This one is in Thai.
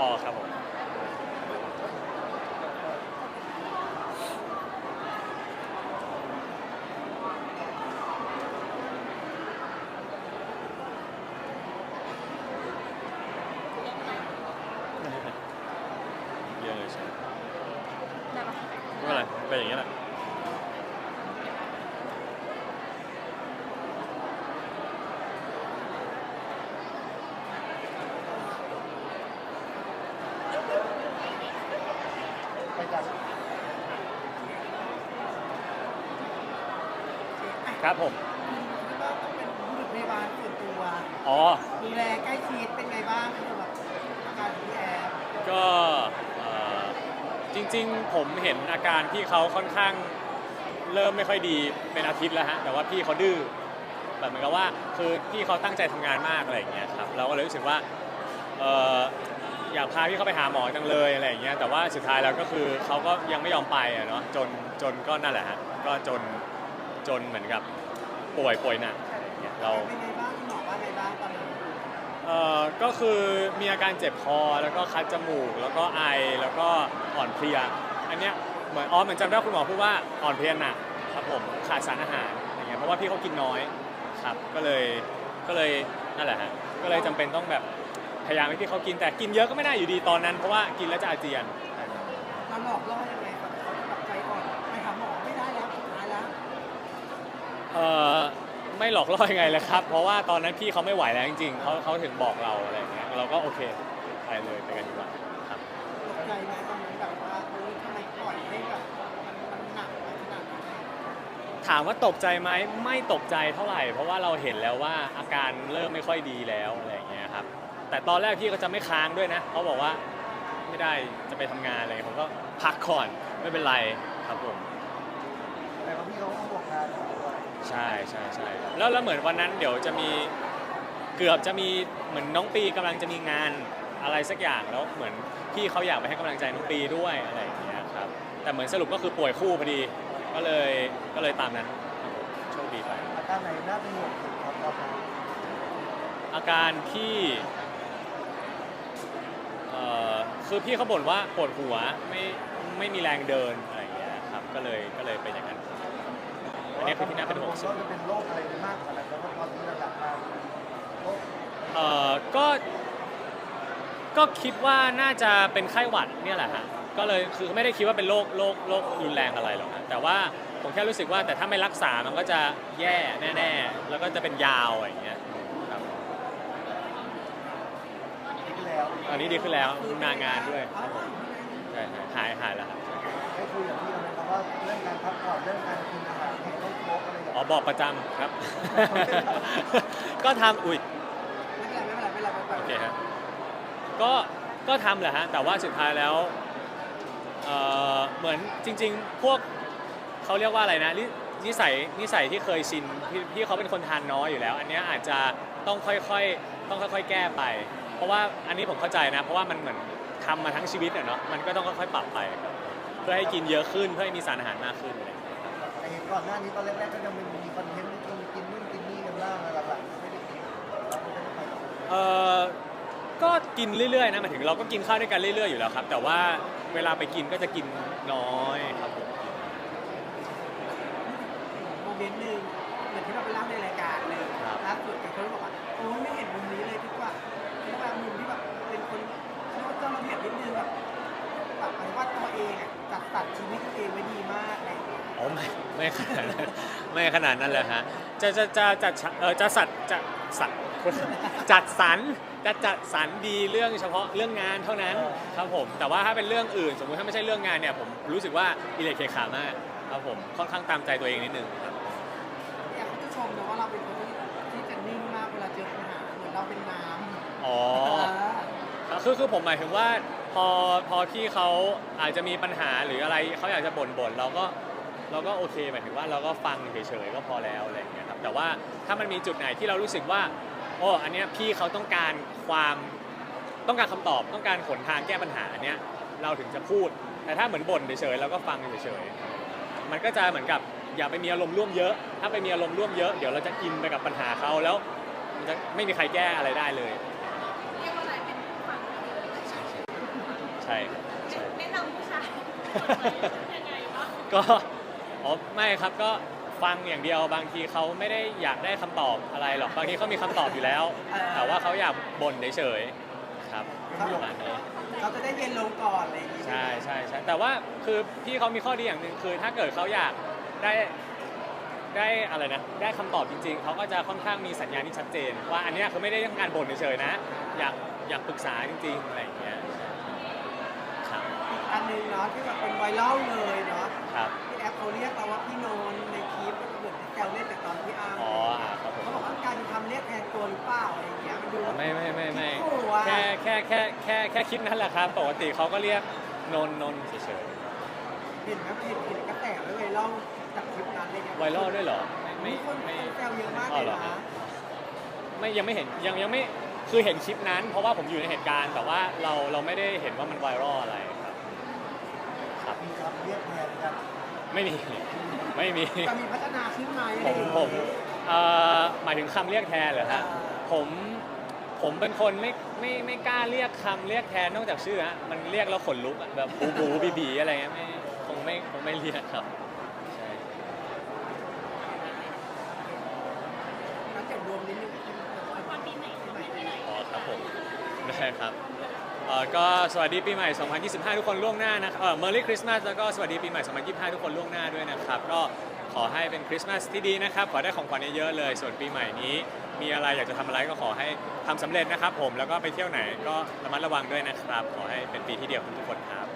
อ๋อครับผม เยอะเลยใช่ไหม ได้ปะ ไม่เป็นไรเป็นอย่างนี้แหละ ไปกัน ครับผมก็ต้องเป็นบุรุษพยาบาลส่วนตัวอ๋อ ดูแลใกล้ชิดเป็นไงบ้างสำหรับอาการของพี่แอร์ก็เอ่อจริงๆ ผมเห็นอาการพี่เขาค่อนข้างเริ่มไม่ค่อยดีเป็นอาทิตย์แล้วฮะแต่ว่าพี่เขาดื้อแบบเหมือนกับว่าคือพี่เขาตั้งใจทำงานมากอะไรอย่างเงี้ยครับเราก็เลยรู้สึกว่าเอ่ออยากพาพี่เขาไปหาหมอจังเลยอะไรอย่างเงี้ยแต่ว่าสุดท้ายแล้วก็คือเขาก็ยังไม่ยอมไปอะเนาะจนจนก็นั่นแหละฮะก็จนจนเหมือนกับ ป่วยป่วยหนักอะไรอย่างเงี้ยเรา เป็นไงบ้างคุณหมอว่าไงบ้างตอนนั้นเอ่อก็คือมีอาการเจ็บคอแล้วก็คัดจมูก แล้วก็ไอแล้วก็อ่อนเพลีย อันเนี้ยเหมือนอ๋อเหมือนจำได้คุณหมอพูดว่าอ่อนเพลียหนักครับผมขาดสารอาหารอย่างเงี้ยเพราะว่าพี่เขากินน้อยครับก็เลยก็เลยนั่นแหละฮะก็เลยจำเป็นต้องแบบพยายามให้พี่เขากินแต่กินเยอะก็ไม่ได้อยู่ดีตอนนั้น เพราะว่ากินแล้วจะอาเจียน เราหลอกล่อยังไง เอ่อไม่หลอกล่อยังไงเลยครับ เพราะว่าตอนนั้นพี่เขาไม่ไหวแล้วจริงๆเขาเขาถึงบอกเราอะไรอย่างเงี้ยเราก็โอเคไปเลยไปกันดีกว่าครับตกใจไหมตอนนั้นแบบว่าเฮ้ยทำไมปล่อยให้แบบมันมันหนักไปขนาดนั้นถามว่าตกใจไหมไม่ตกใจเท่าไหร่ เพราะว่าเราเห็นแล้วว่าอาการเริ่มไม่ค่อยดีแล้วอะไรอย่างเงี้ยครับแต่ตอนแรกพี่ก็จะไม่ค้างด้วยนะเขาบอกว่าไม่ได้จะไปทำงานอะไรผมก็พักก่อนไม่เป็นไรครับผมแต่ว่าพี่เขาก็บอกงานด้วย ใช่ใช่ใช่แล้วแล้วเหมือนวันนั้นเดี๋ยวจะมีเกือบจะมีเหมือนน้องปีกำลังจะมีงานอะไรสักอย่างแล้วเหมือนพี่เขาอยากไปให้กำลังใจน้องปีด้วยอะไรอย่างเงี้ยครับแต่เหมือนสรุปก็คือป่วยคู่พอดีก็เลยก็เลยตามนั้นครับผมโชคดีไป อาการไหนน่าเป็นห่วงสุดครับอนนั้นอาการที่เอ่อคือพี่เขาบ่นว่าปวดหัวไม่ไม่มีแรงเดินอะไรอย่างเงี้ยครับก็เลยก็เลยเป็นอย่างนั้น อันนี้คือที่น่าเป็นห่วงสุด จะเป็นโรคอะไรมากกว่านั้นแล้วก็ตอนนี้ระดับมาโรคเอ่อก็ ก็คิดว่าน่าจะเป็นไข้หวัดเนี่ยแหละฮะ ก็เลยคือไม่ได้คิดว่าเป็นโรคโรคโรครุนแรงอะไรหรอกฮะแต่ว่าผมแค่รู้สึกว่าแต่ถ้าไม่รักษา มันก็จะแย่แน่ๆ แล้วก็จะเป็นยาวอย่างเงี้ยครับดีขึ้นแล้วตอนนี้ดีขึ้นแล้วนางานด้วยครับผมใช่ใช่หายหายแล้วครับได้คุยกับพี่ไหมครับ ว่าเรื่องการพักผ่อนเรื่องการกินอาหารให้ครบครบอะไรอย่างอ๋อเงี้ยบอกประจำครับ ก็ทำอุ้ย ไม่เป็นไรไม่เป็นไรไม่เป็นไรโอเคฮะ ก็ ก็ทำแหละฮะ แต่ว่าสุดท้ายแล้ว เอ่อ เหมือนจริง ๆ พวกเขาเรียกว่าอะไรนะนินิสัย นิสัยที่เคยชินพี่พี่เขาเป็นคนทานน้อยอยู่แล้ว อันเนี้ยอาจจะต้องค่อยๆ ต้องค่อย ๆ แก้ไป เพราะว่าอันนี้ผมเข้าใจนะ เพราะว่ามันเหมือนทำมาทั้งชีวิตอะเนาะ มันก็ต้องค่อยๆ ปรับไปครับเพื่อให้กินเยอะขึ้น เพื่อให้มีสารอาหารมากขึ้นอะไรอย่างเงี้ยไอ้ก่อนหน้านี้ตอนแรกๆก็ยังมีคอนเทนต์มีกินนู่นกินนี่กันบ้างอะไรหลังๆไม่ได้กินเราไม่ได้ไปต่อเอ่อก็กินเรื่อยๆนะหมายถึงเราก็กินข้าวด้วยกันเรื่อยๆอยู่แล้วครับ แต่ว่าเวลาไปกินก็จะกินน้อยครับผม โมเมนต์หนึ่งเหมือนที่เราไปเล่าในรายการเลยล่าสุดเขาบอกว่าโอ้ไม่เห็นมุมนี้เลยดีกว่าที่ว่ามุมที่แบบเป็นคนเรียกว่าเจ้าระเบียบนิดนึงแบบแบบหมายว่าตัวเองอะจัดสรร ชีวิตตัวเองไว้ดีมากอะไรอย่างเงี้ยอ๋อไม่ไม่ขนาดนั้นไม่ขนาดนั้นเลยฮะจะจะจะจะจะเออจะสัตว์จะสัตว์จัดสรรจะจัดสรรดีเรื่องเฉพาะเรื่องงานเท่านั้นครับผม แต่ว่าถ้าเป็นเรื่องอื่น สมมุติถ้าไม่ใช่เรื่องงานเนี่ยผมรู้สึกว่าอิเล็กเคขามากครับผมค่อนข้างตามใจตัวเองนิดนึงครับอยากให้ผู้ชมนะว่าเราเป็นคนที่ที่จะนิ่งมากเวลาเจอปัญหาเหมือนเราเป็นน้ำอ๋อเออคือคือผมหมายถึงว่า พอพอพี่เขาอาจจะมีปัญหาหรืออะไรเขาอยากจะบ่นบ่นเราก็เราก็โอเคหมายถึงว่าเราก็ฟังเฉยๆก็พอแล้วอะไรอย่างเงี้ยครับแต่ว่าถ้ามันมีจุดไหนที่เรารู้สึกว่าโอ้อันเนี้ยพี่เขาต้องการความต้องการคำตอบต้องการหนทางแก้ปัญหาอันเนี้ยเราถึงจะพูด แต่ถ้าเหมือนบ่นเฉยๆเราก็ฟังเฉยๆมันก็จะเหมือนกับอย่าไปมีอารมณ์ร่วมเยอะ ถ้าไปมีอารมณ์ร่วมเยอะเดี๋ยวเราจะอินไปกับปัญหาเขาแล้วมันจะไม่มีใครแก้อะไรได้เลย เรียกว่าอะไรเป็นฝั่งที่ดี ใช่ครับใช่ แนะนำผู้ชายยังไงบ้างก็อ๋อไม่ครับก็ฟังอย่างเดียวบางทีเขาไม่ได้อยากได้คำตอบอะไรหรอกบางทีเขามีคำตอบอยู่แล้ว แต่ว่าเขาอยากบ่นเฉยๆครับประมาณนี้เขาจะได้เย็นลงก่อนอะไรอย่างงี้ใช่ใช่ใช่แต่ว่าคือพี่เขามีข้อดีอย่างหนึ่งคือ ถ้าเกิดเขาอยากได้ได้อะไรนะได้คำตอบจริง ๆเขาก็จะค่อนข้างมีสัญญาณที่ชัดเจน ว่าอันเนี้ยคือไม่ได้ต้องการบ่นเฉยๆนะ อยากอยากปรึกษาจริงๆอะไรอย่างเงี้ยครับอีกอัน หนึงเนาะที่แบบเป็นไวรัลเลยเนาะครับพี่แอฟเขาเรียกเราว่าพี่นนท์ในคลิปก็เหมือนแซวเล่นแต่ตอนพี่อาร์มอ๋ออะครับผมเขาบอกว่าการทำเรียกแทนตัวหรือเปล่าอะไรอย่างเงี้ยมันดูอ๋อไม่ไม่ไม่ไม่โอ้โหอะแค่แค่แค่แค่แค่คิดนั่นแหละครับปกติเขาก็เรียกนนท์นนท์เฉยเห็นไหมเห็นเห็นกระแสไว้ไวรัลจากคลิปนั้นเลยเนี่ยๆไวรัลด้วยเหรอไม่มีคนไม่คนแซวเยอะมากอ๋เลอยเหรอนะไม่ยังไม่เห็นยังยังไม่คือเห็นคลิปนั้น เพราะว่าผมอยู่ในเหตุการณ์แต่ว่าเราเราไม่ได้เห็นว่ามันไวรัลอะไรครับ ครับมีคำเรียกแทนกันไม่มี ไม่มี จะมีพัฒนาขึ้นไหมผม ผมเอ่อหมายถึงคำเรียกแทนเหรอฮะ ผม ผมเป็นคนไม่ ไม่ ไม่กล้าเรียกคำเรียกแทนนอกจากชื่อฮะ มันเรียกแล้วขนลุกอะแบบบูบูบีบีอะไรเงี้ยไม่คงไม่ คงไม่เรียกครับ ใช่นักเก็บรวมนิดนึงวันปีใหม่ปีใหม่ปีใหม่อ๋อครับผม ได้ครับ เอ่อก็สวัสดีปีใหม่ 2025 ทุกคนล่วงหน้านะครับเอ่อ Merry Christmas แล้วก็สวัสดีปีใหม่ 2025 ทุกคนล่วงหน้าด้วยนะครับ ก็ขอให้เป็นคริสต์มาสที่ดีนะครับ ขอได้ของขวัญเยอะๆเลย ส่วนปีใหม่นี้ มีอะไรอยากจะทำอะไรก็ขอให้ทำสำเร็จนะครับผม แล้วก็ไปเที่ยวไหนก็ระมัดระวังด้วยนะครับ ขอให้เป็นปีที่เดียวของทุกคนครับ